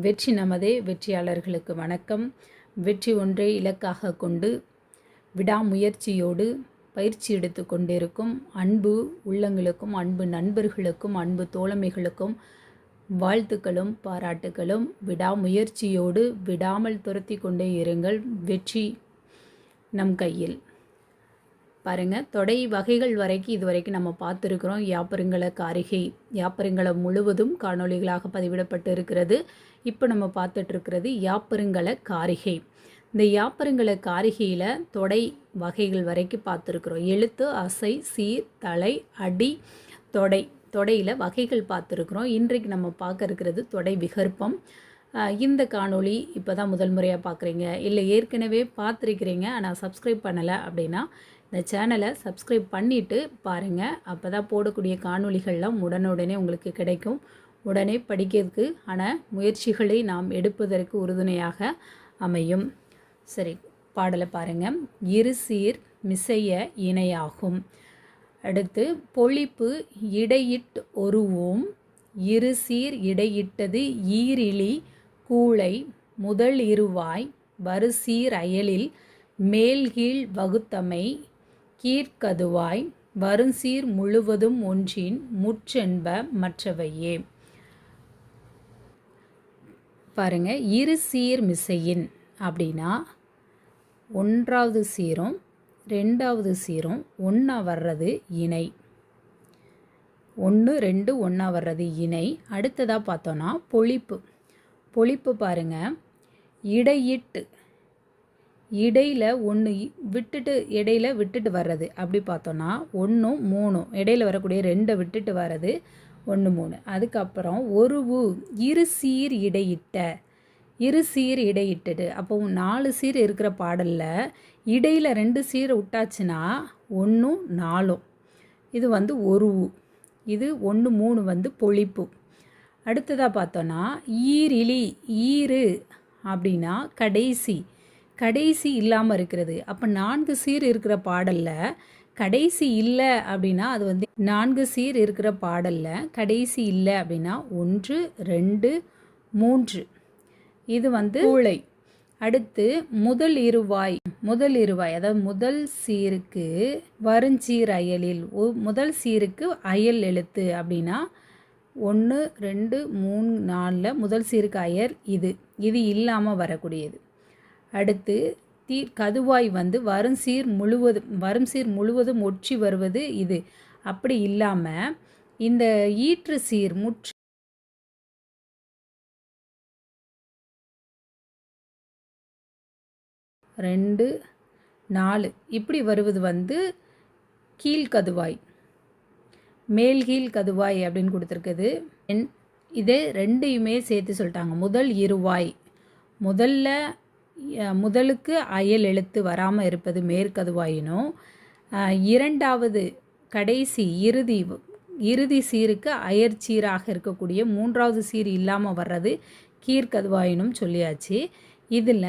வெற்றி நமதே வெற்றியாளர்களுக்கு வணக்கம். வெற்றி ஒன்றை இலக்காக கொண்டு விடாமுயற்சியோடு பயிற்சி எடுத்து கொண்டிருக்கும் அன்பு உள்ளங்களுக்கும் அன்பு நண்பர்களுக்கும் அன்பு தோழமைகளுக்கும் வாழ்த்துக்களும் பாராட்டுகளும் விடாமுயற்சியோடு விடாமல் துரத்தி கொண்டே இருங்கள். வெற்றி நம் கையில். பாருங்கள் தொடை வகைகள் வரைக்கும் இது வரைக்கும் நம்ம பார்த்துருக்குறோம். யாப்பருங்கல காரிகை யாப்பருங்கலம் முழுவதும் காணொளிகளாக பதிவிடப்பட்டு இருக்கிறது. இப்போ நம்ம பார்த்துட்ருக்கிறது யாப்பருங்கல காரிகை. இந்த யாப்பருங்கல காரிகையில் தொடை வகைகள் வரைக்கும் பார்த்துருக்குறோம். எழுத்து அசை சீர் தலை அடி தொடை தொடையில் வகைகள் பார்த்துருக்குறோம். இன்றைக்கு நம்ம பார்க்க இருக்கிறது தொடை விகற்பம். இந்த காணொளி இப்போ தான் முதல் முறையாக பார்க்குறீங்க. இல்லை ஏற்கனவே பார்த்துருக்கிறீங்க ஆனால் சப்ஸ்கிரைப் பண்ணலை அப்படின்னா இந்த சேனலை சப்ஸ்கிரைப் பண்ணிவிட்டு பாருங்கள் அப்போ தான் போடக்கூடிய காணொளிகள்லாம் உடனுடனே உங்களுக்கு கிடைக்கும். உடனே படிக்கிறதுக்கு ஆன முயற்சிகளை நாம் எடுப்பதற்கு உறுதுணையாக அமையும். சரி பாடலை பாருங்கள் இரு சீர் மிசைய இணையாகும். அடுத்து பொழிப்பு இடையிட் ஒருவோம். இரு சீர் இடையிட்டது ஈரிலி கூளை முதல் இருவாய். வறுசீர் அயலில் மேல்கீழ் வகுத்தமை. கீர்க்கதுவாய் வருசீர் முழுவதும் ஒன்றின் முற்றென்ப மற்றவையே. பாருங்க இரு சீர் மிசையின் அப்படின்னா ஒன்றாவது சீரும் ரெண்டாவது சீரும் ஒன்றா வர்றது இணை. ஒன்று ரெண்டு ஒன்றா வர்றது இணை. அடுத்ததாக பார்த்தோன்னா பொழிப்பு. பொழிப்பு பாருங்க இடையிட்டு. இடையில் ஒன்று விட்டுட்டு இடையில விட்டுட்டு வர்றது. அப்படி பார்த்தோன்னா ஒன்றும் மூணும் இடையில வரக்கூடிய ரெண்டை விட்டுட்டு வர்றது ஒன்று மூணு. அதுக்கப்புறம் ஒரு ஊ இரு சீர் இடையிட்ட இரு சீர் இடையிட்டுடு அப்போ நாலு சீர் இருக்கிற பாடலில் இடையில் ரெண்டு சீர் விட்டாச்சுன்னா ஒன்றும் நாலும். இது வந்து ஒரு ஊ இது ஒன்று மூணு வந்து பொழிப்பு. அடுத்ததாக பார்த்தோன்னா ஈரிலி ஈரு அப்படின்னா கடைசி. கடைசி இல்லாமல் இருக்கிறது. அப்போ நான்கு சீர் இருக்கிற பாடலில் கடைசி இல்லை அப்படின்னா அது வந்து நான்கு சீர் இருக்கிற பாடலில் கடைசி இல்லை அப்படின்னா ஒன்று ரெண்டு மூன்று. இது வந்து ஊளை அடுத்து முதல் இருவாய் முதல் இருவாய். அதாவது முதல் சீருக்கு வருஞ்சீர் அயலில் ஒ- முதல் சீருக்கு அயல் எழுத்து அப்படின்னா ஒன்று ரெண்டு மூணு நாலில் முதல் சீருக்கு அயல் இது. இது இல்லாமல் வரக்கூடியது. அடுத்து தீ கதுவாய் வந்து வரும் சீர் முழுவதும் வரும் சீர் முழுவதும் ஒற்றி வருவது இது. அப்படி இல்லாமல் இந்த ஈற்று சீர் முற்று ரெண்டு நாலு இப்படி வருவது வந்து கீழ்கதுவாய் மேல் கீழ் கதுவாய் அப்படின்னு கொடுத்துருக்குது. என் இதே ரெண்டையுமே சேர்த்து சொல்லிட்டாங்க. முதல் இருவாய். முதல்ல முதலுக்கு அயல் எழுத்து வராமல் இருப்பது மேற்கதுவாயினும் இரண்டாவது கடைசி இறுதி இறுதி சீருக்கு அயற்சீராக இருக்கக்கூடிய மூன்றாவது சீர் இல்லாமல் வர்றது கீர்கதுவாயினும் சொல்லியாச்சு. இதில்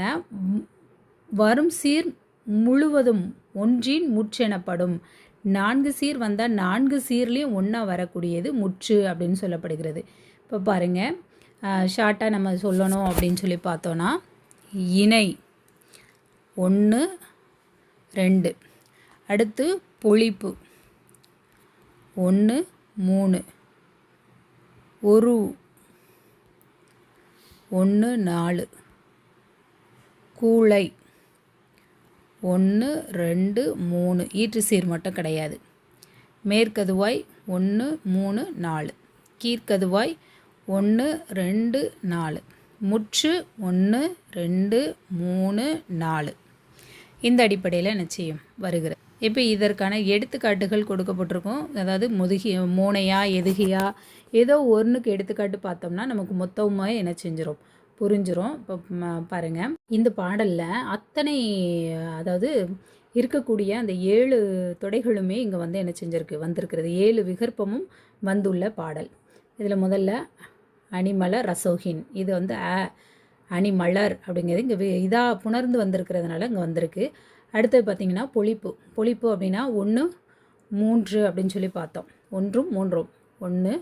வரும் சீர் முழுவதும் ஒன்றின் முற்றெனப்படும். நான்கு சீர் வந்தால் நான்கு சீர்லேயும் ஒன்றா வரக்கூடியது முற்று அப்படின்னு சொல்லப்படுகிறது. இப்போ பாருங்கள் ஷார்ட்டாக நம்ம சொல்லணும் அப்படின்னு சொல்லி பார்த்தோன்னா இணை. ஒன்று ரெண்டு. அடுத்து பொழிப்பு ஒன்று மூணு. ஒரு. ஒன்று நாலு. கூளை ஒன்று ரெண்டு மூணு. ஈற்று சீர் மட்டும் கிடையாது. மேற்கதுவாய் ஒன்று மூணு நாலு. கீர்க்கதுவாய் ஒன்று ரெண்டு நாலு. முற்று ஒன்று ரெண்டு மூணு நாலு. இந்த அடிப்படையில் என்ன செய்யும் வருகிற இப்போ இதற்கான எடுத்துக்காட்டுகள் கொடுக்கப்பட்டிருக்கும். அதாவது முதுகி மூனையா எதுகியா ஏதோ ஒன்றுக்கு எடுத்துக்காட்டு பார்த்தோம்னா நமக்கு மொத்தமாக என்ன செஞ்சிடும் புரிஞ்சிரும். இப்போ பாருங்கள் இந்த பாடலில் அத்தனை அதாவது இருக்கக்கூடிய அந்த ஏழு தொடைகளுமே இங்கே வந்து என்ன செஞ்சிருக்கு? வந்திருக்கிறது. ஏழு விகற்பமும் வந்துள்ள பாடல். இதில் முதல்ல அணிமலர் ரசோகின் இது வந்து அ அணிமலர் அப்படிங்கிறது இங்கே இதாக புணர்ந்து வந்திருக்கிறதுனால இங்கே வந்திருக்கு. அடுத்தது பார்த்திங்கன்னா பொழிப்பு பொழிப்பு அப்படின்னா ஒன்று மூன்று அப்படின்னு சொல்லி பார்த்தோம். ஒன்றும் மூன்றும். ஒன்று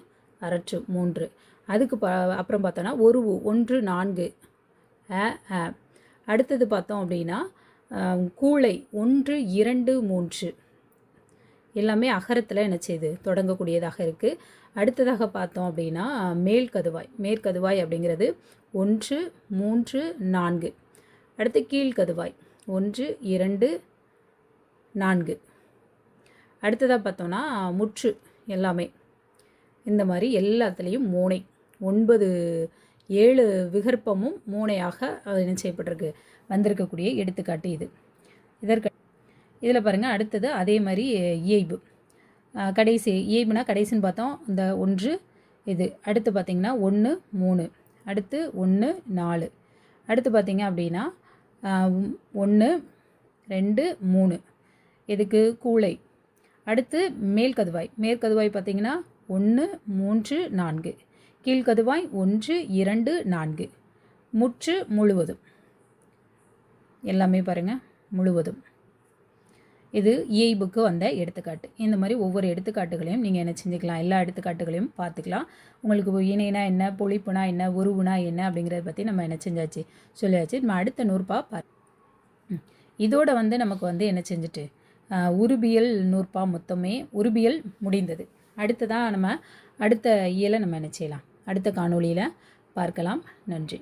அரற்று மூன்று. அதுக்கு ப அப்புறம் பார்த்தோன்னா ஒரு ஒன்று நான்கு. அ அ. அடுத்தது பார்த்தோம் அப்படின்னா கூளை ஒன்று இரண்டு மூன்று. எல்லாமே அகரத்தில் என்ன செய்யுது தொடங்கக்கூடியதாக இருக்குது அடுத்ததாக பார்த்தோம் அப்படின்னா மேல் கதுவாய் மேற்கதுவாய் அப்படிங்கிறது ஒன்று மூன்று நான்கு. அடுத்து கீழ்கதுவாய் ஒன்று இரண்டு நான்கு. அடுத்ததாக பார்த்தோம்னா முற்று எல்லாமே. இந்த மாதிரி எல்லாத்துலேயும் மூனை ஒன்பது ஏழு விகற்பமும் மூனையாக என்ன செய்யப்பட்டிருக்கு? வந்திருக்கக்கூடிய எடுத்துக்காட்டு இது. இதற்கு இதில் பாருங்கள் அடுத்தது அதே மாதிரி இயைபு. கடைசி இயைபுனா கடைசின்னு பார்த்தோம். இந்த ஒன்று இது. அடுத்து பார்த்திங்கன்னா ஒன்று மூணு. அடுத்து ஒன்று நாலு. அடுத்து பார்த்திங்க அப்படின்னா ஒன்று ரெண்டு மூணு. இதுக்கு கூளை அடுத்து மேல்கதுவாய் மேற்கதுவாய் பார்த்திங்கன்னா ஒன்று மூன்று நான்கு. கீழ்கதுவாய் ஒன்று இரண்டு நான்கு. முற்று முழுவதும். எல்லாமே பாருங்கள் முழுவதும். இது இயைபுக்கு வந்த எடுத்துக்காட்டு. இந்த மாதிரி ஒவ்வொரு எடுத்துக்காட்டுகளையும் நீங்கள் என்ன செஞ்சுக்கலாம்? எல்லா எடுத்துக்காட்டுகளையும் பார்த்துக்கலாம். உங்களுக்கு இணைனா என்ன பொழிப்புனா என்ன உருவுனா என்ன அப்படிங்கிறத பற்றி நம்ம என்ன செஞ்சாச்சு? சொல்லியாச்சு. நம்ம அடுத்த நூற்பா பார். ம். இதோட வந்து நமக்கு வந்து என்ன செஞ்சுட்டு? உருபியல் நூற்பா மொத்தமே உருபியல் முடிந்தது. அடுத்ததாக நம்ம அடுத்த இயலை நம்ம என்ன செய்யலாம்? அடுத்த காணொளியில் பார்க்கலாம். நன்றி.